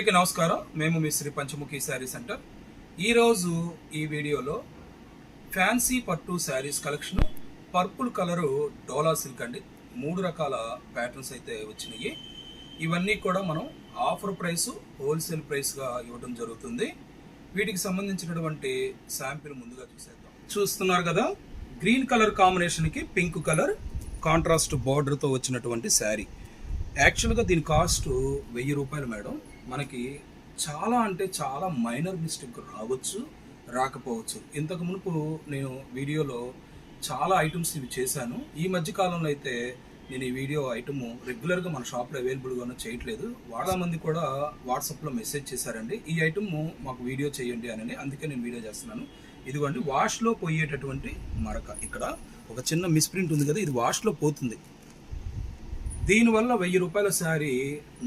అందరికీ నమస్కారం. మేము మీ శ్రీ పంచముఖి శారీ సెంటర్. ఈరోజు ఈ వీడియోలో ఫ్యాన్సీ పట్టు saris collection purple colour dola silk అండి. మూడు రకాల ప్యాటర్న్స్ అయితే వచ్చినాయి. ఇవన్నీ కూడా మనం ఆఫర్ ప్రైస్ హోల్సేల్ ప్రైస్గా ఇవ్వడం జరుగుతుంది. వీటికి సంబంధించినటువంటి శాంపిల్ ముందుగా చూసేద్దాం. చూస్తున్నారు కదా గ్రీన్ కలర్ కాంబినేషన్కి పింక్ కలర్ కాంట్రాస్ట్ బార్డర్తో వచ్చినటువంటి శారీ. యాక్చువల్గా దీని కాస్ట్ వెయ్యి రూపాయలు మేడం. మనకి చాలా అంటే చాలా మైనర్ మిస్టేక్ రావచ్చు రాకపోవచ్చు. ఇంతకు మునుపు నేను వీడియోలో చాలా ఐటమ్స్ ఇవి చేశాను. ఈ మధ్య కాలంలో అయితే నేను ఈ వీడియో ఐటమ్ రెగ్యులర్గా మన షాప్లో అవైలబుల్గా చేయట్లేదు. చాలా మంది కూడా వాట్సాప్లో మెసేజ్ చేశారండి ఈ ఐటమ్ మాకు వీడియో చేయండి అని అందుకే నేను వీడియో చేస్తున్నాను. ఇదిగోండి వాష్లో పోయేటటువంటి మరక. ఇక్కడ ఒక చిన్న మిస్ప్రింట్ ఉంది కదా ఇది వాష్లో పోతుంది. దీనివల్ల వెయ్యి రూపాయల శారీ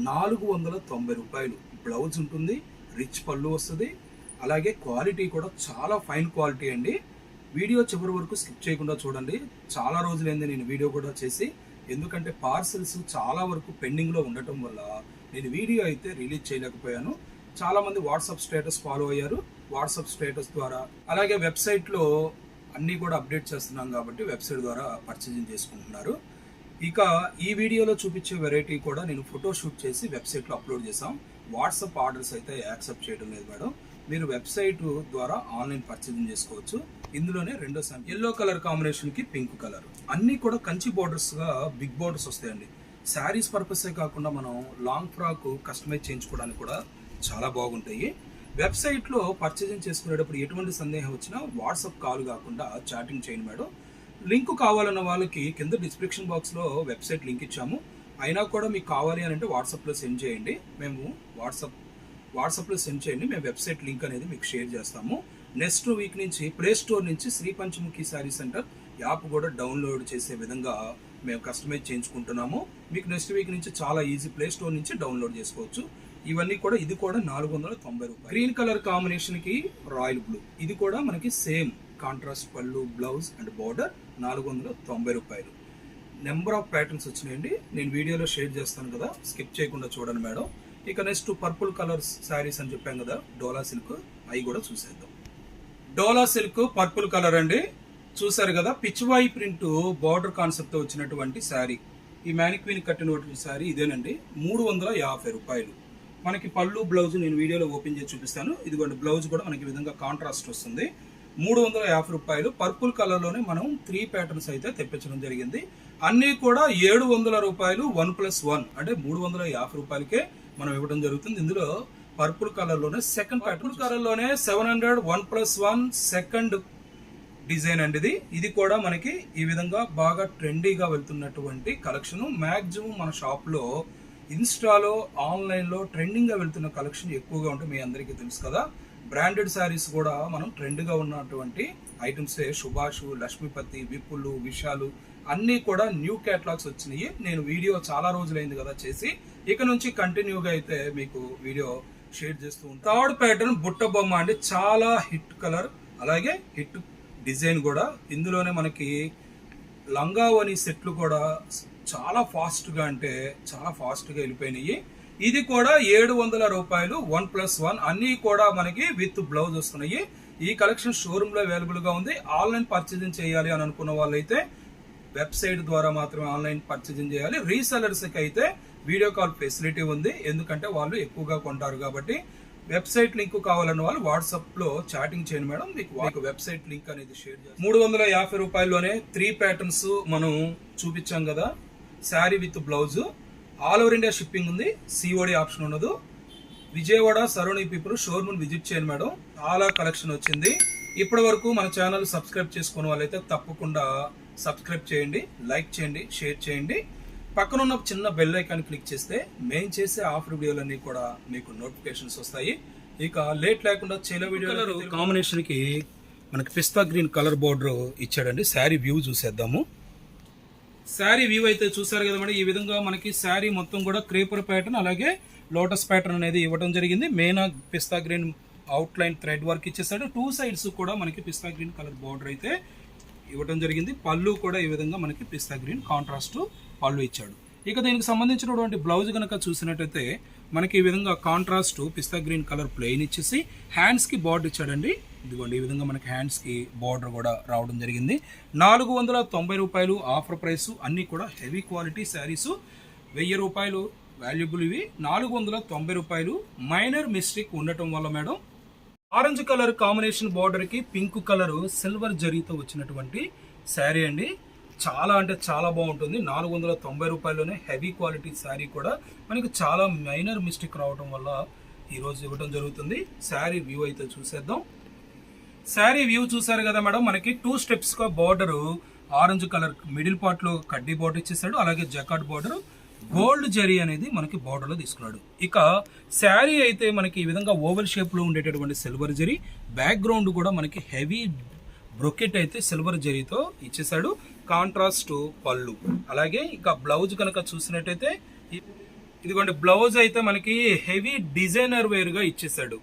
నాలుగు వందల తొంభై రూపాయలు. బ్లౌజ్ ఉంటుంది రిచ్ పళ్ళు వస్తుంది అలాగే క్వాలిటీ కూడా చాలా ఫైన్ క్వాలిటీ అండి. వీడియో చివరి వరకు స్కిప్ చేయకుండా చూడండి. చాలా రోజులైంది నేను వీడియో కూడా చేసి. ఎందుకంటే పార్సల్స్ చాలా వరకు పెండింగ్లో ఉండటం వల్ల నేను వీడియో అయితే రిలీజ్ చేయలేకపోయాను. చాలామంది వాట్సాప్ స్టేటస్ ఫాలో అయ్యారు. వాట్సాప్ స్టేటస్ ద్వారా అలాగే వెబ్సైట్లో అన్నీ కూడా అప్డేట్ చేస్తున్నాం కాబట్టి వెబ్సైట్ ద్వారా పర్చేజింగ్ చేసుకుంటున్నారు. ఇక ఈ వీడియోలో చూపించే వెరైటీ కూడా నేను ఫోటో షూట్ చేసి వెబ్సైట్లో అప్లోడ్ చేసాం వాట్సాప్ ఆర్డర్స్ అయితే యాక్సెప్ట్ చేయడం లేదు మేడం. మీరు వెబ్సైట్ ద్వారా ఆన్లైన్ పర్చేజింగ్ చేసుకోవచ్చు. ఇందులోనే రెండో శాంపుల్ ఎల్లో కలర్ కాంబినేషన్కి పింక్ కలర్ అన్ని కూడా కంచి బోర్డర్స్గా బిగ్ బోర్డర్స్ వస్తాయండి. శారీస్ పర్పసే కాకుండా మనం లాంగ్ ఫ్రాక్ కస్టమైజ్ చేయించుకోవడానికి కూడా చాలా బాగుంటాయి. వెబ్సైట్లో పర్చేజింగ్ చేసుకునేటప్పుడు ఎటువంటి సందేహం వచ్చినా వాట్సాప్ కాల్ కాకుండా చాటింగ్ చేయండి మేడం. లింక్ కావాలన్న వాళ్ళకి కింద డిస్క్రిప్షన్ బాక్స్లో వెబ్సైట్ లింక్ ఇచ్చాము. అయినా కూడా మీకు కావాలి అని అంటే వాట్సాప్లో సెండ్ చేయండి. మేము వాట్సాప్ వాట్సాప్లో సెండ్ చేయండి. మేము వెబ్సైట్ లింక్ అనేది మీకు షేర్ చేస్తాము. నెక్స్ట్ వీక్ నుంచి ప్లే స్టోర్ నుంచి శ్రీ పంచముఖి శారీ సెంటర్ యాప్ కూడా డౌన్లోడ్ చేసే విధంగా మేము కస్టమైజ్ చేయించుకుంటున్నాము. మీకు నెక్స్ట్ వీక్ నుంచి చాలా ఈజీ ప్లే స్టోర్ నుంచి డౌన్లోడ్ చేసుకోవచ్చు. ఇవన్నీ కూడా ఇది కూడా నాలుగు వందల తొంభై రూపాయలు. గ్రీన్ కలర్ కాంబినేషన్కి రాయల్ బ్లూ. ఇది కూడా మనకి సేమ్ కాంట్రాస్ట్ పళ్ళు బ్లౌజ్ అండ్ బార్డర్. నాలుగు వందల తొంభై రూపాయలు. నెంబర్ ఆఫ్ ప్యాటర్న్స్ వచ్చినాయండి. నేను వీడియోలో షేర్ చేస్తాను కదా. స్కిప్ చేయకుండా చూడండి మేడం. ఇక నెక్స్ట్ పర్పుల్ కలర్స్ శారీస్ అని చెప్పాం కదా. డోలా సిల్క్ అవి కూడా చూసేద్దాం. డోలా సిల్క్ పర్పుల్ కలర్ అండి. చూసారు కదా పిచ్వాయి ప్రింట్ బార్డర్ కాన్సెప్ట్తో వచ్చినటువంటి శారీ ఈ మ్యానిక్వీన్ కట్టినటువంటి శారీ ఇదేనండి. మూడు వందల యాభై రూపాయలు. మనకి పళ్ళు బ్లౌజ్ నేను వీడియోలో ఓపెన్ చేసి చూపిస్తాను. ఇదిగోండి బ్లౌజ్ కూడా మనకి ఈ విధంగా కాంట్రాస్ట్ వస్తుంది. మూడు వందల యాభై రూపాయలు పర్పుల్ కలర్లోనే మనం త్రీ ప్యాటర్న్స్ అయితే తెప్పించడం జరిగింది. అన్నీ కూడా ఏడు వందల రూపాయలు వన్ ప్లస్ వన్ అంటే మూడు వందల యాభై రూపాయలకే మనం ఇవ్వడం జరుగుతుంది. ఇందులో పర్పుల్ కలర్లోనే సెకండ్ పర్పుల్ కలర్లోనే seven hundred one plus one second design అండి ఇది. ఇది కూడా మనకి ఈ విధంగా బాగా ట్రెండీగా వెళ్తున్నటువంటి కలెక్షన్ మ్యాక్సిమం మన షాప్లో ఇన్స్టాలో ఆన్లైన్లో ట్రెండింగ్గా వెళ్తున్న కలెక్షన్ ఎక్కువగా ఉంటే మీ అందరికీ తెలుసు కదా. బ్రాండెడ్ శారీస్ కూడా మనం ట్రెండ్గా ఉన్నటువంటి ఐటమ్సే సుభాష్ లక్ష్మీపతి విపులు విశాలు అన్నీ కూడా న్యూ క్యాటలాగ్స్ వచ్చినాయి. నేను వీడియో చాలా రోజులైంది కదా చేసి ఇక నుంచి కంటిన్యూగా అయితే మీకు వీడియో షేర్ చేస్తూ ఉంటాను థర్డ్ ప్యాటర్న్ బుట్ట బొమ్మ అండి. చాలా హిట్ కలర్ అలాగే హిట్ డిజైన్ కూడా. ఇందులోనే మనకి లంగావని సెట్లు కూడా చాలా ఫాస్ట్గా అంటే చాలా ఫాస్ట్గా వెళ్ళిపోయినాయి. ఇది కూడా ఏడు వందల రూపాయలు వన్ ప్లస్ వన్. అన్నీ కూడా మనకి విత్ బ్లౌజ్ వస్తున్నాయి. ఈ కలెక్షన్ షోరూమ్లో అవైలబుల్గా ఉంది. ఆన్లైన్ పర్చేజింగ్ చేయాలి అని అనుకున్న వాళ్ళైతే వెబ్సైట్ ద్వారా మాత్రమే ఆన్లైన్ పర్చేజింగ్ చేయాలి. రీసెలర్స్కి అయితే వీడియో కాల్ ఫెసిలిటీ ఉంది. ఎందుకంటే వాళ్ళు ఎక్కువగా కొంటారు కాబట్టి వెబ్సైట్ లింక్ కావాలన్న వాళ్ళు వాట్సాప్లో చాటింగ్ చేయండి మేడం. మీకు మీకు వెబ్సైట్ లింక్ అనేది షేర్ చేస్తాం. మూడు వందల యాభై రూపాయల్లోనే త్రీ ప్యాటర్న్స్ మనం చూపించాం కదా. Sari with blouse. All over India shipping ఉంది. సిఓడి ఆప్షన్ ఉండదు. Vijayawada surrounding people showroom visit చేయండి మేడం. చాలా కలెక్షన్ వచ్చింది. ఇప్పటి వరకు మన ఛానల్ సబ్స్క్రైబ్ చేసుకున్న వాళ్ళైతే తప్పకుండా సబ్స్క్రైబ్ చేయండి లైక్ చేయండి షేర్ చేయండి. పక్కన ఉన్న చిన్న బెల్ ఐకాన్ క్లిక్ చేస్తే మేము చేసే ఆఫర్ వీడియోలన్నీ కూడా మీకు నోటిఫికేషన్స్ వస్తాయి. ఇక లేట్ లేకుండా చేలో వీడియో కాంబినేషన్కి మనకి పిస్తా గ్రీన్ కలర్ బోర్డర్ ఇచ్చాడండి. శారీ వ్యూ చూసేద్దాము. శారీ వ్యూ అయితే చూసారు కదా మేడం. ఈ విధంగా మనకి శారీ మొత్తం కూడా క్రేపర్ ప్యాటర్న్ అలాగే లోటస్ ప్యాటర్న్ అనేది ఇవ్వడం జరిగింది. Main pista green outline thread work ఇచ్చేసాడు టూ సైడ్స్ కూడా మనకి పిస్తా గ్రీన్ కలర్ బార్డర్ అయితే ఇవ్వడం జరిగింది. పళ్ళు కూడా ఈ విధంగా మనకి పిస్తా గ్రీన్ కాంట్రాస్ట్ పళ్ళు ఇచ్చాడు. ఇక దీనికి సంబంధించినటువంటి బ్లౌజ్ కనుక చూసినట్టయితే మనకి ఈ విధంగా contrast pista green colour plain ఇచ్చేసి హ్యాండ్స్కి బార్డర్ ఇచ్చాడండి. ఇదిగోండి ఈ విధంగా మనకి హ్యాండ్స్కి బార్డర్ కూడా రావడం జరిగింది. నాలుగు వందల తొంభై రూపాయలు ఆఫర్ ప్రైస్ అన్నీ కూడా హెవీ క్వాలిటీ శారీసు వెయ్యి రూపాయలు వాల్యుబుల్ ఇవి. నాలుగు వందల తొంభై రూపాయలు మైనర్ మిస్టేక్ ఉండటం వల్ల మేడం ఆరెంజ్ కలర్ కాంబినేషన్ బార్డర్కి పింక్ కలర్ సిల్వర్ జరీతో వచ్చినటువంటి శారీ అండి. చాలా అంటే చాలా బాగుంటుంది. నాలుగు వందల తొంభై రూపాయల్లోనే హెవీ క్వాలిటీ శారీ కూడా మనకి చాలా మైనర్ మిస్టేక్ రావడం వల్ల ఈరోజు ఇవ్వడం జరుగుతుంది. శారీ వ్యూ అయితే చూసేద్దాం. శారీ వ్యూ చూసారు కదా మేడం మనకి టూ స్టెప్స్గా బార్డర్ ఆరెంజ్ కలర్ మిడిల్ పార్ట్లో కడ్డీ బార్డర్ ఇచ్చేసాడు అలాగే జకాట్ బార్డర్ గోల్డ్ జరీ అనేది మనకి బార్డర్లో తీసుకున్నాడు. ఇక శారీ అయితే మనకి ఈ విధంగా ఓవల్ షేప్లో ఉండేటటువంటి సిల్వర్ జరీ బ్యాక్గ్రౌండ్ కూడా మనకి హెవీ బ్రొకెట్ అయితే సిల్వర్ జరీతో ఇచ్చేసాడు. కాంట్రాస్ట్ పళ్ళు. అలాగే ఇక బ్లౌజ్ కనుక చూసినట్టయితే ఇదిగోండి బ్లౌజ్ అయితే మనకి హెవీ డిజైనర్ వేర్గా ఇచ్చేసాడు.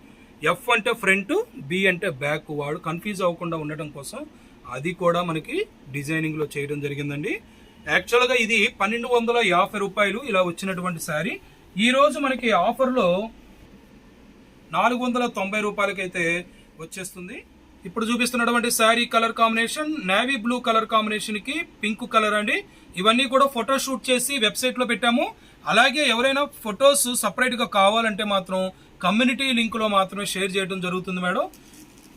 ఎఫ్ అంటే ఫ్రంట్ బి అంటే బ్యాక్ వాడు కన్ఫ్యూజ్ అవ్వకుండా ఉండటం కోసం అది కూడా మనకి డిజైనింగ్లో చేయడం జరిగిందండి. యాక్చువల్గా ఇది పన్నెండు వందల యాభై రూపాయలు ఇలా వచ్చినటువంటి శారీ ఈరోజు మనకి ఆఫర్లో నాలుగు వందల తొంభై రూపాయలకైతే వచ్చేస్తుంది. ఇప్పుడు చూపిస్తున్నటువంటి sari colour combination navy blue colour కాంబినేషన్కి పింక్ కలర్ అండి. ఇవన్నీ కూడా ఫోటో షూట్ చేసి వెబ్సైట్లో పెట్టాము. అలాగే ఎవరైనా ఫొటోస్ సపరేట్గా కావాలంటే మాత్రం కమ్యూనిటీ లింక్లో మాత్రమే షేర్ చేయడం జరుగుతుంది మేడం.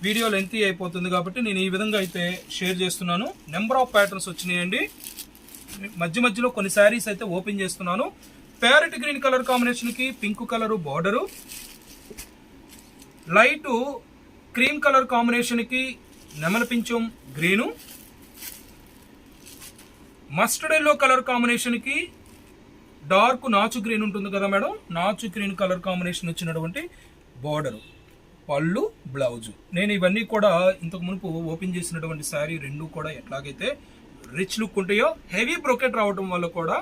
వీడియో లెంతీ అయిపోతుంది కాబట్టి నేను ఈ విధంగా అయితే షేర్ చేస్తున్నాను. నెంబర్ ఆఫ్ ప్యాటర్న్స్ వచ్చినాయండి. మధ్య మధ్యలో కొన్ని శారీస్ అయితే ఓపెన్ చేస్తున్నాను. ప్యారెట్ గ్రీన్ కలర్ కాంబినేషన్కి pink colour border light cream colour కాంబినేషన్కి నెమల పించం గ్రీను మస్టర్డ్ ఎల్లో కలర్ కాంబినేషన్కి డార్క్ నాచు గ్రీన్ ఉంటుంది కదా మేడం? నాచు గ్రీన్ కలర్ కాంబినేషన్ వచ్చినటువంటి బార్డర్. పళ్ళు బ్లౌజ్. నేను ఇవన్నీ కూడా ఇంతకు మునుపు ఓపెన్ చేసినటువంటి శారీ రెండు కూడా ఎట్లాగైతే రిచ్ లుక్ ఉంటాయో హెవీ బ్రొకెట్ రావడం వల్ల కూడా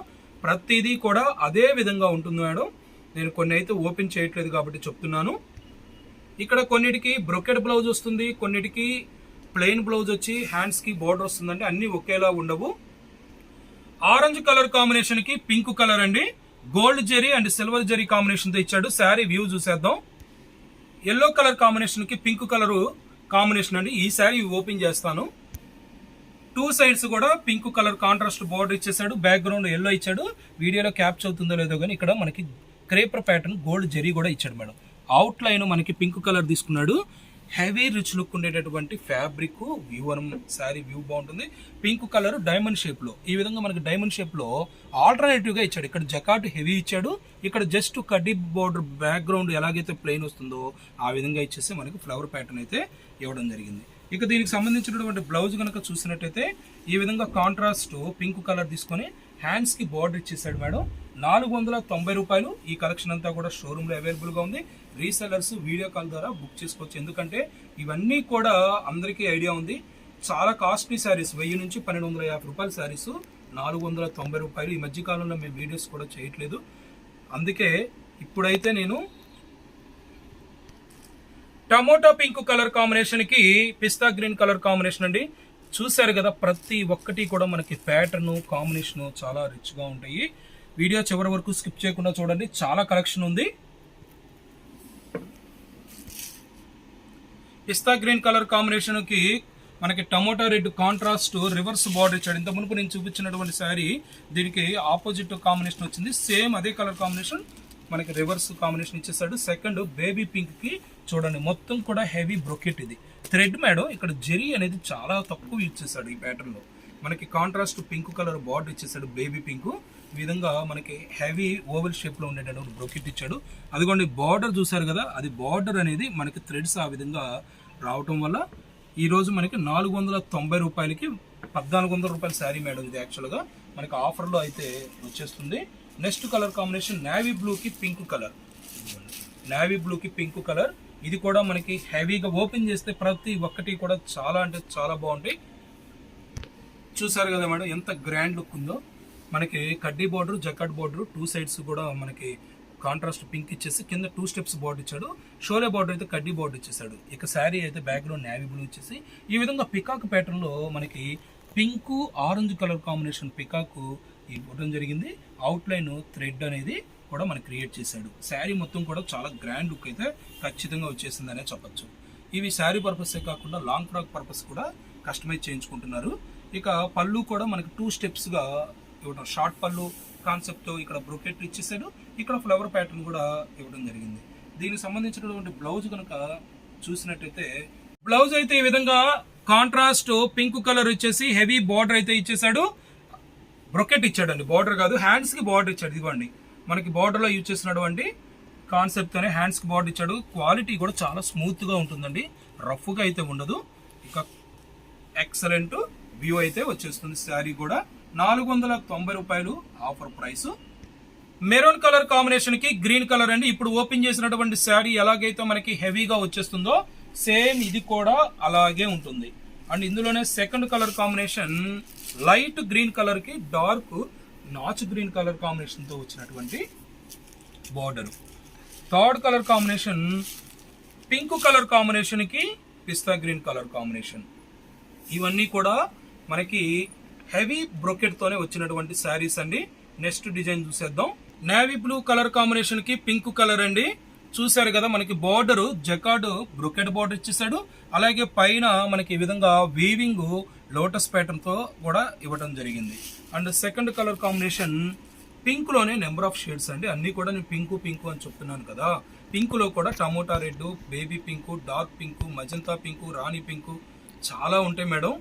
ప్రతిదీ కూడా అదే విధంగా ఉంటుంది మేడం. నేను కొన్ని అయితే ఓపెన్ చేయట్లేదు కాబట్టి చెప్తున్నాను. ఇక్కడ కొన్నిటికి బ్రొకెట్ బ్లౌజ్ వస్తుంది కొన్నిటికి ప్లెయిన్ బ్లౌజ్ వచ్చి హ్యాండ్స్కి బార్డర్ బోర్డర్ అన్నీ ఒకేలా ఉండవు. ఆరెంజ్ కలర్ కాంబినేషన్కి పింక్ కలర్ అండి. Gold zari and silver zari కాంబినేషన్తో ఇచ్చాడు. శారీ వ్యూ చూసేద్దాం. ఎల్లో కలర్ కాంబినేషన్కి పింక్ కలర్ కాంబినేషన్ అండి. ఈ శారీ ఓపెన్ చేస్తాను. టూ సైడ్స్ కూడా పింక్ కలర్ కాంట్రాస్ట్ బోర్డర్ ఇచ్చేసాడు. బ్యాక్గ్రౌండ్ ఎల్లో ఇచ్చాడు. వీడియోలో క్యాప్చర్ అవుతుందో లేదో కానీ ఇక్కడ మనకి క్రేపర్ ప్యాటర్న్ గోల్డ్ జెరీ కూడా ఇచ్చాడు మేడం. అవుట్ లైన్ మనకి పింక్ కలర్ తీసుకున్నాడు. హెవీ రిచ్ లుక్ ఉండేటటువంటి ఫ్యాబ్రిక్ వ్యూ అని శారీ వ్యూ బాగుంటుంది. పింక్ కలర్ డైమండ్ షేప్లో ఈ విధంగా మనకి డైమండ్ షేప్లో ఆల్టర్నేటివ్గా ఇచ్చాడు. ఇక్కడ జకాట్ హెవీ ఇచ్చాడు. ఇక్కడ జస్ట్ కడ్డీ బోర్డర్ బ్యాక్గ్రౌండ్ ఎలాగైతే ప్లెయిన్ వస్తుందో ఆ విధంగా ఇచ్చేసి మనకి ఫ్లవర్ ప్యాటర్న్ అయితే ఇవ్వడం జరిగింది. ఇక దీనికి సంబంధించినటువంటి బ్లౌజ్ కనుక చూసినట్టయితే ఈ విధంగా కాంట్రాస్ట్ పింక్ కలర్ తీసుకొని హ్యాండ్స్కి బార్డర్ ఇచ్చేసాడు మేడం. నాలుగు వందల తొంభై రూపాయలు ఈ కలెక్షన్ అంతా కూడా షోరూమ్లో అవైలబుల్గా ఉంది. రీసెలర్స్ వీడియో కాల్ ద్వారా బుక్ చేసుకోవచ్చు. ఎందుకంటే ఇవన్నీ కూడా అందరికీ ఐడియా ఉంది. చాలా కాస్ట్లీ శారీస్ వెయ్యి నుంచి పన్నెండు వందల యాభై రూపాయల శారీస్ నాలుగు వందల తొంభై రూపాయలు. ఈ మధ్యకాలంలో మేము వీడియోస్ కూడా చేయట్లేదు. అందుకే ఇప్పుడైతే నేను టమోటా పింక్ కలర్ కాంబినేషన్కి పిస్తా గ్రీన్ కలర్ కాంబినేషన్ అండి. చూశారు కదా ప్రతి ఒక్కటి కూడా మనకి ప్యాటర్న్ కాంబినేషన్ చాలా రిచ్గా ఉంటాయి. వీడియో చివరి వరకు స్కిప్ చేయకుండా చూడండి. చాలా కలెక్షన్ ఉంది. పిస్తా గ్రీన్ కలర్ కాంబినేషన్కి మనకి tomato red contrast reverse border ఇచ్చాడు. ఇంత మునుపు నేను చూపించినటువంటి శారీ దీనికి ఆపోజిట్ కాంబినేషన్ వచ్చింది. సేమ్ అదే కలర్ కాంబినేషన్ మనకి రివర్స్ కాంబినేషన్ ఇచ్చేసాడు. సెకండ్ బేబీ పింక్కి చూడండి మొత్తం కూడా హెవీ బ్రొకెట్ ఇది. థ్రెడ్ మేడం ఇక్కడ జెరీ అనేది చాలా తక్కువ యూజ్ చేశాడు ఈ ప్యాటర్న్లో మనకి కాంట్రాస్ట్ పింక్ కలర్ బార్డర్ ఇచ్చేసాడు బేబీ పింక్. విధంగా మనకి హెవీ ఓవెల్ షేప్లో ఉండేటటువంటి బ్రొకెట్ ఇచ్చాడు. అదిగోండి బార్డర్ చూసారు కదా అది బార్డర్ అనేది మనకి థ్రెడ్స్ ఆ విధంగా రావటం వల్ల ఈరోజు మనకి నాలుగు వందల తొంభై రూపాయలకి పద్నాలుగు వందల రూపాయల శారీ మేడం ఇది యాక్చువల్గా మనకి ఆఫర్లో అయితే వచ్చేస్తుంది. నెక్స్ట్ కలర్ కాంబినేషన్ నేవీ బ్లూకి పింక్ కలర్ నేవీ బ్లూకి పింక్ కలర్ ఇది కూడా మనకి హెవీగా ఓపెన్ చేస్తే ప్రతి ఒక్కటి కూడా చాలా అంటే చాలా బాగుంటాయి. చూసారు కదా మేడం ఎంత గ్రాండ్ లుక్ ఉందో. మనకి కడ్డీ బార్డర్ జకాట్ బార్డర్ టూ సైడ్స్ కూడా మనకి కాంట్రాస్ట్ పింక్ ఇచ్చేసి కింద టూ స్టెప్స్ బార్డర్ ఇచ్చాడు. షోలే బార్డర్ అయితే కడ్డీ బార్డర్ ఇచ్చేసాడు. ఇక శారీ అయితే బ్యాక్గ్రౌండ్ నేవీ బ్లూ ఇచ్చేసి ఈ విధంగా పికాక్ ప్యాటర్న్లో మనకి pink orange colour combination peacock ఇవ్వడం జరిగింది. అవుట్ లైన్ థ్రెడ్ అనేది కూడా మనకి క్రియేట్ చేశాడు. శారీ మొత్తం కూడా చాలా గ్రాండ్ లుక్ అయితే ఖచ్చితంగా వచ్చేసిందనే చెప్పొచ్చు. ఇవి శారీ పర్పసే కాకుండా లాంగ్ ఫ్రాక్ పర్పస్ కూడా కస్టమైజ్ చేయించుకుంటున్నారు. ఇక పళ్ళు కూడా మనకి టూ స్టెప్స్గా ఇవ్వడం. షార్ట్ పళ్ళు కాన్సెప్ట్ ఇక్కడ బ్రొకెట్ ఇచ్చేసాడు. ఇక్కడ ఫ్లవర్ ప్యాటర్న్ కూడా ఇవ్వడం జరిగింది. దీనికి సంబంధించినటువంటి బ్లౌజ్ కనుక చూసినట్టయితే బ్లౌజ్ అయితే ఈ విధంగా కాంట్రాస్ట్ పింక్ కలర్ ఇచ్చేసి హెవీ బార్డర్ అయితే ఇచ్చేసాడు. బ్రొకెట్ ఇచ్చాడండి. బార్డర్ కాదు హ్యాండ్స్కి బార్డర్ ఇచ్చాడు. ఇదిగోండి మనకి బార్డర్లో యూజ్ చేసినటువంటి కాన్సెప్ట్ తోనే బార్డర్ ఇచ్చాడు. క్వాలిటీ కూడా చాలా స్మూత్గా ఉంటుందండి. రఫ్గా అయితే ఉండదు. ఇంకా ఎక్సలెంట్ వ్యూ అయితే వచ్చేస్తుంది. శారీ కూడా నాలుగు వందల తొంభై రూపాయలు ఆఫర్ ప్రైస్. మెరూన్ కలర్ కాంబినేషన్కి గ్రీన్ కలర్ అండి. ఇప్పుడు ఓపెన్ చేసినటువంటి శారీ ఎలాగైతే మనకి హెవీగా వచ్చేస్తుందో సేమ్ ఇది కూడా అలాగే ఉంటుంది. అండ్ ఇందులోనే second colour combination light green కలర్కి డార్క్ నాచ్ గ్రీన్ కలర్ కాంబినేషన్తో వచ్చినటువంటి border. Third colour combination pink colour కాంబినేషన్కి పిస్తా గ్రీన్ కలర్ కాంబినేషన్. ఇవన్నీ కూడా మనకి హెవీ బ్రొకెట్ తోనే వచ్చినటువంటి శారీస్ అండి. నెక్స్ట్ డిజైన్ చూసేద్దాం. నేవీ బ్లూ కలర్ కాంబినేషన్కి పింక్ కలర్ అండి. చూశారు కదా మనకి బార్డర్ జకార్డ్ బ్రొకెట్ బార్డర్ ఇచ్చేసాడు అలాగే పైన మనకి ఈ విధంగా వీవింగ్ లోటస్ ప్యాటర్న్తో కూడా ఇవ్వడం జరిగింది. అండ్ సెకండ్ కలర్ కాంబినేషన్ పింక్లోనే నెంబర్ ఆఫ్ షేడ్స్ అండి. అన్ని కూడా నేను పింక్ పింక్ అని చెప్తున్నాను కదా. పింక్లో కూడా tomato red baby pink dark pink magenta pink rani pink చాలా ఉంటాయి మేడం.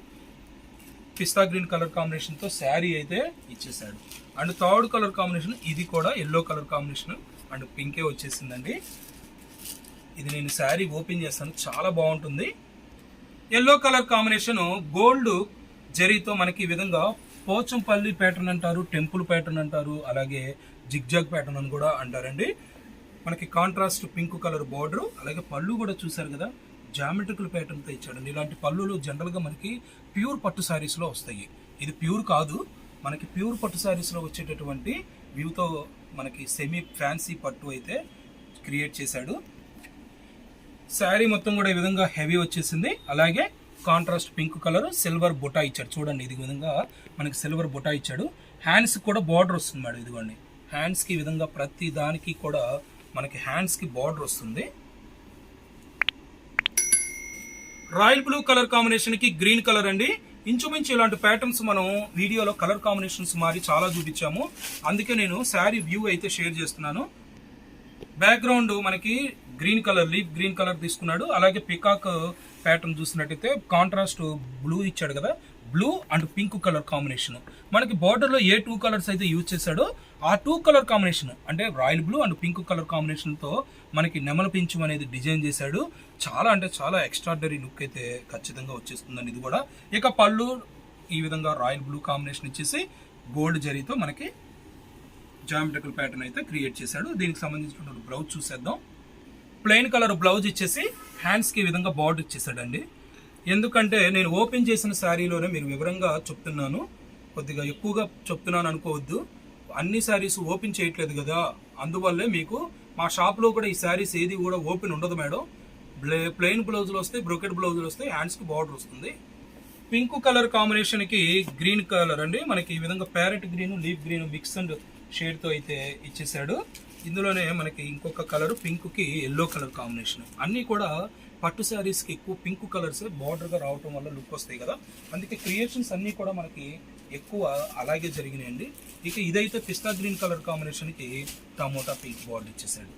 పిస్తా గ్రీన్ కలర్ కాంబినేషన్తో శారీ అయితే ఇచ్చేసాడు అండ్ థర్డ్ కలర్ కాంబినేషన్ ఇది కూడా ఎల్లో కలర్ కాంబినేషన్ అండ్ పింకే వచ్చేసిందండి. ఇది నేను శారీ ఓపెన్ చేస్తాను చాలా బాగుంటుంది. ఎల్లో కలర్ కాంబినేషన్ గోల్డ్ జరీతో మనకి ఈ విధంగా పోచంపల్లి ప్యాటర్న్ అంటారు టెంపుల్ ప్యాటర్న్ అంటారు అలాగే జిగ్జాగ్ ప్యాటర్న్ అని కూడా అంటారండి. మనకి కాంట్రాస్ట్ పింక్ కలర్ బార్డర్ అలాగే పళ్ళు కూడా చూసారు కదా జామెట్రికల్ ప్యాటర్న్తో ఇచ్చాడు ఇచ్చాడండి. ఇలాంటి పళ్ళులు జనరల్గా మనకి ప్యూర్ పట్టు శారీస్లో వస్తాయి. ఇది ప్యూర్ కాదు. మనకి ప్యూర్ పట్టు శారీస్లో వచ్చేటటువంటి వ్యూతో మనకి సెమీ ఫ్యాన్సీ పట్టు అయితే క్రియేట్ చేశాడు. శారీ మొత్తం కూడా ఈ విధంగా హెవీ వచ్చేసింది. అలాగే contrast pink colour silver buta ఇచ్చాడు. చూడండి ఇది విధంగా మనకి సిల్వర్ బుటా ఇచ్చాడు. హ్యాండ్స్ కూడా బార్డర్ వస్తుంది మేడం ఇదిగోండి. హ్యాండ్స్కి ఈ విధంగా ప్రతి దానికి కూడా మనకి హ్యాండ్స్కి బార్డర్ వస్తుంది. రాయల్ బ్లూ కలర్ కాంబినేషన్కి గ్రీన్ కలర్ అండి. ఇంచుమించు ఇలాంటి ప్యాటర్న్స్ మనం వీడియోలో కలర్ కాంబినేషన్స్ మారి చాలా చూపించాము. అందుకే నేను శారీ వ్యూ అయితే షేర్ చేస్తున్నాను. బ్యాక్గ్రౌండ్ మనకి green colour leaf green colour తీసుకున్నాడు. అలాగే పికాక్ ప్యాటర్న్ చూసినట్టయితే కాంట్రాస్ట్ బ్లూ ఇచ్చాడు కదా. Blue and pink colour combination. మనకి బార్డర్లో ఏ టూ కలర్స్ అయితే యూజ్ చేశాడో ఆ టూ కలర్ కాంబినేషన్. అంటే royal blue and pink colour కాంబినేషన్తో మనకి నెమల పించం అనేది డిజైన్ చేశాడు. చాలా అంటే చాలా ఎక్స్ట్రాడనరీ లుక్ అయితే ఖచ్చితంగా వచ్చేస్తుందండి ఇది కూడా. ఇక పళ్ళు ఈ విధంగా రాయల్ బ్లూ కాంబినేషన్ ఇచ్చేసి గోల్డ్ జరీతో మనకి జామెట్రికల్ ప్యాటర్న్ అయితే క్రియేట్ చేశాడు. దీనికి సంబంధించినటువంటి బ్లౌజ్ చూసేద్దాం. ప్లెయిన్ కలర్ బ్లౌజ్ ఇచ్చేసి హ్యాండ్స్కి ఈ విధంగా బార్డర్ ఇచ్చేసాడండి ఎందుకంటే నేను ఓపెన్ చేసిన శారీలోనే మీరు వివరంగా చెప్తున్నాను. కొద్దిగా ఎక్కువగా చెప్తున్నాను అనుకోవద్దు. అన్ని శారీస్ ఓపెన్ చేయట్లేదు కదా. అందువల్లే మీకు మా షాప్లో కూడా ఈ శారీస్ ఏది కూడా ఓపెన్ ఉండదు మేడం. ప్లెయిన్ బ్లౌజులు వస్తాయి బ్రోకెట్ బ్లౌజులు వస్తాయి హ్యాండ్స్కి బార్డర్ వస్తుంది. పింక్ కలర్ కాంబినేషన్కి గ్రీన్ కలర్ అండి. మనకి ఈ విధంగా parrot green leaf green mix and షేడ్తో అయితే ఇచ్చేసాడు ఇందులోనే మనకి ఇంకొక కలర్ పింక్కి ఎల్లో కలర్ కాంబినేషన్. అన్నీ కూడా పట్టు శారీస్కి ఎక్కువ పింక్ కలర్స్ బార్డర్గా రావటం వల్ల లుక్ వస్తాయి కదా. అందుకే క్రియేషన్స్ అన్నీ కూడా మనకి ఎక్కువ అలాగే జరిగినాయండి. ఇక ఇదైతే పిస్తా గ్రీన్ కలర్ కాంబినేషన్కి టమోటా పింక్ బార్డర్ ఇచ్చేసాడు.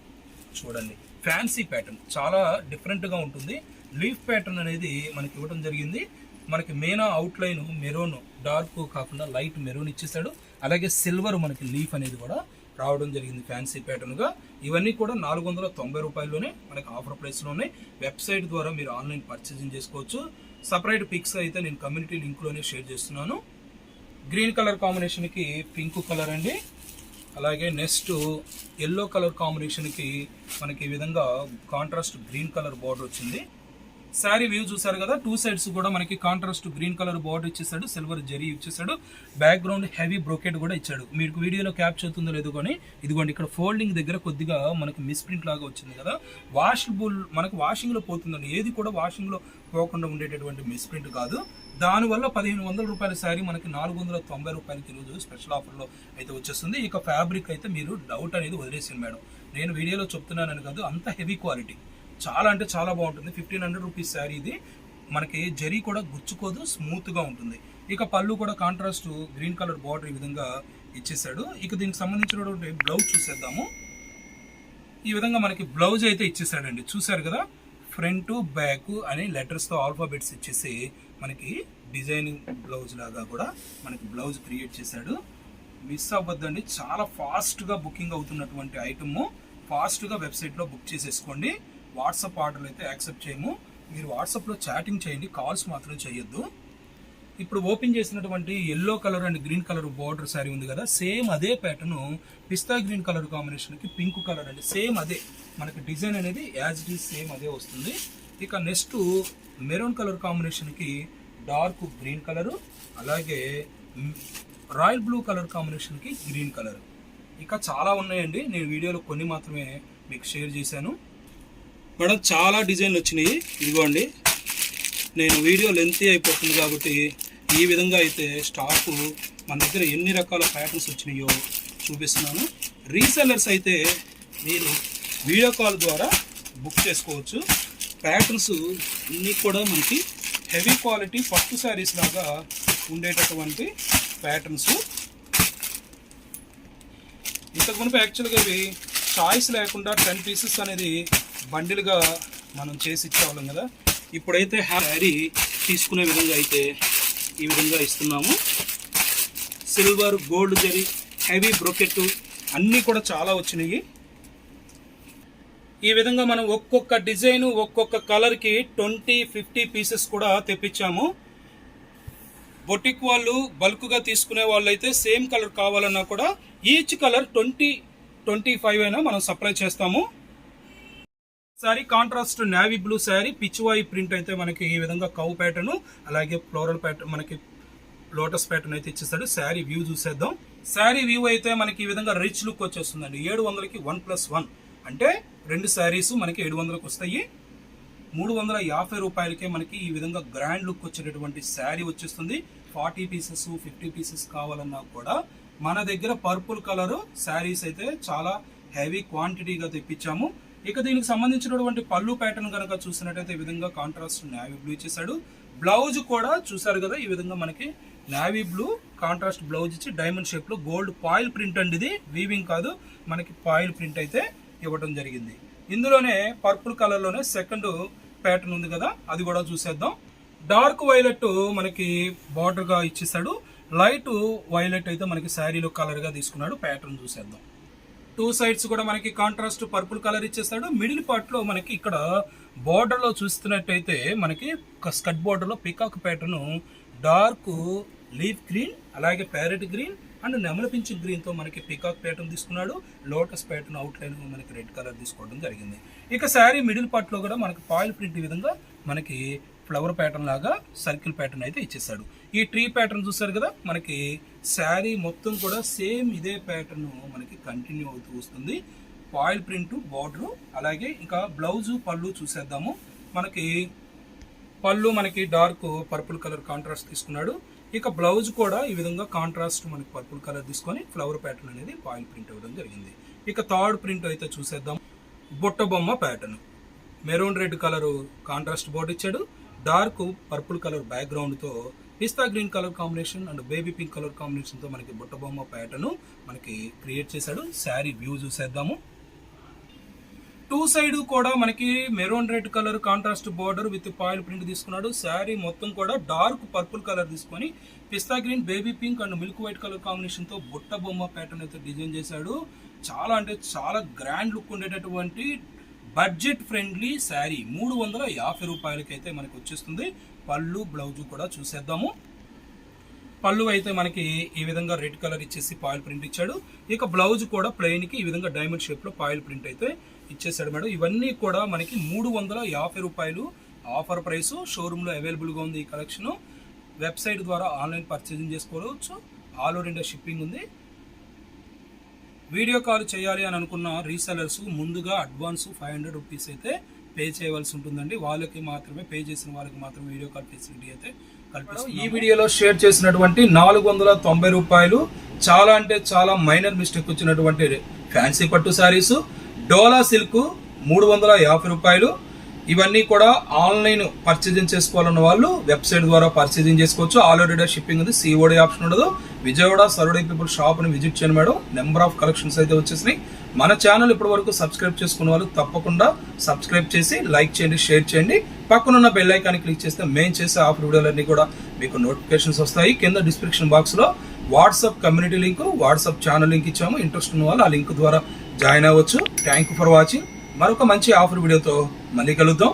చూడండి. ఫ్యాన్సీ ప్యాటర్న్ చాలా డిఫరెంట్గా ఉంటుంది. లీఫ్ ప్యాటర్న్ అనేది మనకి ఇవ్వడం జరిగింది. మనకి main outline maroon dark కాకుండా లైట్ మెరూన్ ఇచ్చేసాడు. అలాగే సిల్వర్ మనకి లీఫ్ అనేది కూడా రావడం జరిగింది ఫ్యాన్సీ ప్యాటర్న్గా. ఇవన్నీ కూడా నాలుగు వందల తొంభై రూపాయల్లోనే మనకి ఆఫర్ ప్రైస్ ఉన్నాయి. వెబ్సైట్ ద్వారా మీరు ఆన్లైన్ పర్చేసింగ్ చేసుకోవచ్చు. సపరేట్ పిక్స్ అయితే నేను కమ్యూనిటీ లింక్లోనే షేర్ చేస్తున్నాను. గ్రీన్ కలర్ కాంబినేషన్కి పింక్ కలర్ అండి. అలాగే నెక్స్ట్ ఎల్లో కలర్ కాంబినేషన్కి మనకి ఈ విధంగా కాంట్రాస్ట్ గ్రీన్ కలర్ బార్డర్ వచ్చింది. శారీ వ్యూ చూసారు కదా టూ సైడ్స్ కూడా మనకి కాంట్రాస్ట్ గ్రీన్ కలర్ బార్డర్ ఇచ్చేసాడు సిల్వర్ జరీ ఇచ్చేసాడు బ్యాక్గ్రౌండ్ హెవీ బ్రోకెట్ కూడా ఇచ్చాడు. మీకు వీడియోలో క్యాప్చర్ అవుతుందో లేదో కానీ ఇదిగోండి ఇక్కడ ఫోల్డింగ్ దగ్గర కొద్దిగా మనకి మిస్ప్రింట్ లాగా వచ్చింది కదా. వాషబుల్ మనకు వాషింగ్లో పోతుందండి. ఏది కూడా వాషింగ్లో పోకుండా ఉండేటటువంటి మిస్ప్రింట్ కాదు. దానివల్ల పదిహేను వందల రూపాయల శారీ మనకి నాలుగు వందల తొంభై రూపాయలకి ఈరోజు స్పెషల్ ఆఫర్లో అయితే వచ్చేస్తుంది. ఇక ఫ్యాబ్రిక్ అయితే మీరు డౌట్ అనేది వదిలేసింది మేడం. నేను వీడియోలో చెప్తున్నానని కాదు అంత హెవీ క్వాలిటీ చాలా అంటే చాలా బాగుంటుంది. ఫిఫ్టీన్ హండ్రెడ్ రూపీస్ శారీ ఇది. మనకి జరీ కూడా గుచ్చుకోదు స్మూత్గా ఉంటుంది. ఇక పళ్ళు కూడా కాంట్రాస్ట్ గ్రీన్ కలర్ బార్డర్ ఈ విధంగా ఇచ్చేసాడు. ఇక దీనికి సంబంధించినటువంటి బ్లౌజ్ చూసేద్దాము. ఈ విధంగా మనకి బ్లౌజ్ అయితే ఇచ్చేసాడండి. చూసారు కదా? ఫ్రంట్ బ్యాక్ అని లెటర్స్తో ఆల్ఫాబెట్స్ ఇచ్చేసి మనకి డిజైనింగ్ బ్లౌజ్ లాగా కూడా మనకి బ్లౌజ్ క్రియేట్ చేశాడు. మిస్ అవ్వద్దండి. చాలా ఫాస్ట్గా బుకింగ్ అవుతున్నటువంటి ఐటమ్ ఫాస్ట్గా వెబ్సైట్లో బుక్ చేసేసుకోండి. వాట్సాప్ ఆర్డర్లు అయితే యాక్సెప్ట్ చేయము. మీరు వాట్సాప్లో చాటింగ్ చేయండి కాల్స్ మాత్రం చేయొద్దు. ఇప్పుడు ఓపెన్ చేసినటువంటి yellow colour and green colour border sari ఉంది కదా సేమ్ అదే ప్యాటర్న్ పిస్తా గ్రీన్ కలర్ కాంబినేషన్కి పింక్ కలర్ అండి. సేమ్ అదే. మనకి డిజైన్ అనేది యాజ్ ఇట్ ఈజ్ సేమ్ అదే వస్తుంది. ఇక నెక్స్ట్ మెరూన్ కలర్ కాంబినేషన్కి డార్క్ గ్రీన్ కలరు అలాగే రాయల్ బ్లూ కలర్ కాంబినేషన్కి గ్రీన్ కలర్ ఇక చాలా ఉన్నాయండి. నేను వీడియోలో కొన్ని మాత్రమే మీకు షేర్ చేశాను. మేడం చాలా డిజైన్లు వచ్చినాయి. ఇదిగోండి. నేను వీడియో లెంతీ అయిపోతుంది కాబట్టి ఈ విధంగా అయితే స్టాకు మన దగ్గర ఎన్ని రకాల ప్యాటర్న్స్ వచ్చినాయో చూపిస్తున్నాను. రీసెల్లర్స్ అయితే మీరు వీడియో కాల్ ద్వారా బుక్ చేసుకోవచ్చు. ప్యాటర్న్స్ అన్నీ కూడా మనకి హెవీ క్వాలిటీ పట్టు శారీస్ లాగా ఉండేటటువంటి ప్యాటర్న్స్ ఇంతకు మునుపు యాక్చువల్గా ఇవి చాయిస్ లేకుండా టెన్ పీసెస్ అనేది బండిల్గా మనం చేసి ఇచ్చేవాళ్ళం కదా. ఇప్పుడైతే హ్యారీ తీసుకునే విధంగా అయితే ఈ విధంగా ఇస్తున్నాము. Silver gold zari heavy brocade అన్నీ కూడా చాలా వచ్చినాయి. ఈ విధంగా మనం ఒక్కొక్క డిజైన్ ఒక్కొక్క కలర్కి ట్వంటీ ఫిఫ్టీ పీసెస్ కూడా తెప్పించాము. బొటిక్ వాళ్ళు బల్క్గా తీసుకునే వాళ్ళు అయితే సేమ్ కలర్ కావాలన్నా కూడా each colour twenty twenty five అయినా మనం సప్లై చేస్తాము. Sorry contrast navy blue sari Pichwai print అయితే మనకి ఈ విధంగా కౌ ప్యాటర్న్ అలాగే ఫ్లోరల్ ప్యాటర్న్ మనకి లోటస్ ప్యాటర్న్ అయితే ఇచ్చేస్తాడు శారీ వ్యూ చూసేద్దాం. శారీ వ్యూ అయితే మనకి ఈ విధంగా రిచ్ లుక్ వచ్చేస్తుందండి. ఏడు వందలకి వన్ ప్లస్ వన్ అంటే రెండు శారీస్ మనకి ఏడు వందలకు వస్తాయి. మూడు వందల యాభై రూపాయలకే మనకి ఈ విధంగా గ్రాండ్ లుక్ వచ్చేటటువంటి శారీ వచ్చేస్తుంది. ఫార్టీ పీసెస్ ఫిఫ్టీ పీసెస్ కావాలన్నా కూడా మన దగ్గర పర్పుల్ కలర్ శారీస్ అయితే చాలా హెవీ క్వాంటిటీగా తెప్పించాము. ఇక దీనికి సంబంధించినటువంటి పళ్ళు ప్యాటర్న్ కనుక చూసినట్టయితే ఈ విధంగా కాంట్రాస్ట్ నావీ బ్లూ ఇచ్చేసాడు బ్లౌజ్ కూడా చూసారు కదా ఈ విధంగా మనకి నావీ బ్లూ కాంట్రాస్ట్ బ్లౌజ్ ఇచ్చి డైమండ్ షేప్లో గోల్డ్ పాయిల్ ప్రింట్ అండి ఇది. వీవింగ్ కాదు మనకి పాయిల్ ప్రింట్ అయితే ఇవ్వడం జరిగింది. ఇందులోనే పర్పుల్ కలర్లోనే సెకండ్ ప్యాటర్న్ ఉంది కదా అది కూడా చూసేద్దాం. డార్క్ వైలెట్ మనకి బార్డర్గా ఇచ్చేసాడు లైట్ వైలెట్ అయితే మనకి శారీలో కలర్గా తీసుకున్నాడు ప్యాటర్న్ చూసేద్దాం. టూ సైడ్స్ కూడా మనకి కాంట్రాస్ట్ పర్పుల్ కలర్ ఇచ్చేస్తాడు. మిడిల్ పార్ట్లో మనకి ఇక్కడ బార్డర్లో చూస్తున్నట్టయితే మనకి స్కట్ బోర్డర్లో peacock pattern dark leaf green అలాగే ప్యారెట్ గ్రీన్ అండ్ నెమల పింఛన్ గ్రీన్తో మనకి పికాక్ ప్యాటర్న్ తీసుకున్నాడు. లోటస్ ప్యాటర్న్ అవుట్ లైన్ మనకి రెడ్ కలర్ తీసుకోవడం జరిగింది. ఇక శారీ మిడిల్ పార్ట్లో కూడా మనకి పాయిల్ ప్రింట్ విధంగా మనకి ఫ్లవర్ ప్యాటర్న్ లాగా సర్కిల్ ప్యాటర్న్ అయితే ఇచ్చేసాడు ఈ ట్రీ ప్యాటర్న్ చూస్తారు కదా? మనకి శారీ మొత్తం కూడా సేమ్ ఇదే ప్యాటర్న్ మనకి కంటిన్యూ అవుతూ వస్తుంది. పాయిల్ ప్రింట్ బార్డర్ అలాగే ఇంకా బ్లౌజ్ పళ్ళు చూసేద్దాము. మనకి పళ్ళు మనకి డార్క్ పర్పుల్ కలర్ కాంట్రాస్ట్ తీసుకున్నాడు. ఇక బ్లౌజ్ కూడా ఈ విధంగా కాంట్రాస్ట్ మనకి పర్పుల్ కలర్ తీసుకొని ఫ్లవర్ ప్యాటర్న్ అనేది పాయిల్ ప్రింట్ అవ్వడం జరిగింది. ఇక థర్డ్ ప్రింట్ అయితే చూసేద్దాం. బుట్ట బొమ్మ pattern maroon red colour contrast border ఇచ్చాడు. Dark purple colour బ్యాక్గ్రౌండ్తో pista green colour combination and baby pink colour కాంబినేషన్తో మనకి బుట్ట బొమ్మ ప్యాటర్న్ మనకి క్రియేట్ చేశాడు. శారీ వ్యూ చూసేద్దాము. టూ సైడ్ కూడా మనకి maroon red colour contrast border with foil print తీసుకున్నాడు. శారీ మొత్తం కూడా డార్క్ పర్పుల్ కలర్ తీసుకొని pista green baby pink and milk white colour కాంబినేషన్తో బుట్ట బొమ్మ ప్యాటర్న్ అయితే డిజైన్ చేశాడు. చాలా అంటే చాలా గ్రాండ్ లుక్ ఉండేటటువంటి బడ్జెట్ ఫ్రెండ్లీ శారీ మూడు వందల యాభై రూపాయలకైతే మనకు వచ్చేస్తుంది. పళ్ళు బ్లౌజ్ కూడా చూసేద్దాము. పళ్ళు అయితే మనకి ఈ విధంగా రెడ్ కలర్ ఇచ్చేసి పాయిల్ ప్రింట్ ఇచ్చాడు. ఇక బ్లౌజ్ కూడా ప్లెయిన్కి ఈ విధంగా డైమండ్ షేప్లో పాయిల్ ప్రింట్ అయితే ఇచ్చేసాడు మేడం. ఇవన్నీ కూడా మనకి మూడు వందల యాభై రూపాయలు ఆఫర్ ప్రైస్. షోరూంలో అవైలబుల్గా ఉంది ఈ కలెక్షన్. వెబ్సైట్ ద్వారా ఆన్లైన్ పర్చేజింగ్ చేసుకోవచ్చు. ఆల్ ఓవర్ ఇండియా షిప్పింగ్ ఉంది. వీడియో కాల్ చేయాలి అని అనుకున్న రీసెలర్స్ ముందుగా అడ్వాన్స్ ఫైవ్ హండ్రెడ్ రూపీస్ అయితే పే చేయవలసి ఉంటుందండి. వాళ్ళకి మాత్రమే పే చేసిన వాళ్ళకి మాత్రమే వీడియో కాల్ ఫెసిలిటీ అయితే కల్పిస్తున్నాము. ఈ వీడియోలో షేర్ చేసినటువంటి నాలుగు వందల తొంభై రూపాయలు చాలా అంటే చాలా మైనర్ మిస్టేక్ వచ్చినటువంటి ఫ్యాన్సీ పట్టు శారీస్ డోలా సిల్క్ మూడు వందల యాభై రూపాయలు. ఇవన్నీ కూడా ఆన్లైన్ పర్చేజింగ్ చేసుకోవాలన్న వాళ్ళు వెబ్సైట్ ద్వారా పర్చేజింగ్ చేసుకోవచ్చు. ఆల్రెడీ షిప్పింగ్ ఉంది సిఓడి ఆప్షన్ ఉండదు. విజయవాడ సరుడే పీపుల్ షాప్ని విజిట్ చేయండి మేడం. నెంబర్ ఆఫ్ కలెక్షన్స్ అయితే వచ్చేసినాయి. మన ఛానల్ ఇప్పటి వరకు సబ్స్క్రైబ్ చేసుకున్న వాళ్ళు తప్పకుండా సబ్స్క్రైబ్ చేసి లైక్ చేయండి షేర్ చేయండి. పక్కనున్న బెల్ ఐకాన్ క్లిక్ చేస్తే మేము చేసే ఆఫర్ వీడియోలన్నీ కూడా మీకు నోటిఫికేషన్స్ వస్తాయి. కింద డిస్క్రిప్షన్ బాక్స్లో WhatsApp community link WhatsApp channel link ఇచ్చాము. ఇంట్రెస్ట్ ఉన్న వాళ్ళు ఆ లింక్ ద్వారా జాయిన్ అవ్వచ్చు. థ్యాంక్ ఫర్ వాచింగ్ మరొక మంచి ఆఫర్ వీడియోతో మళ్ళీ కలుద్దాం.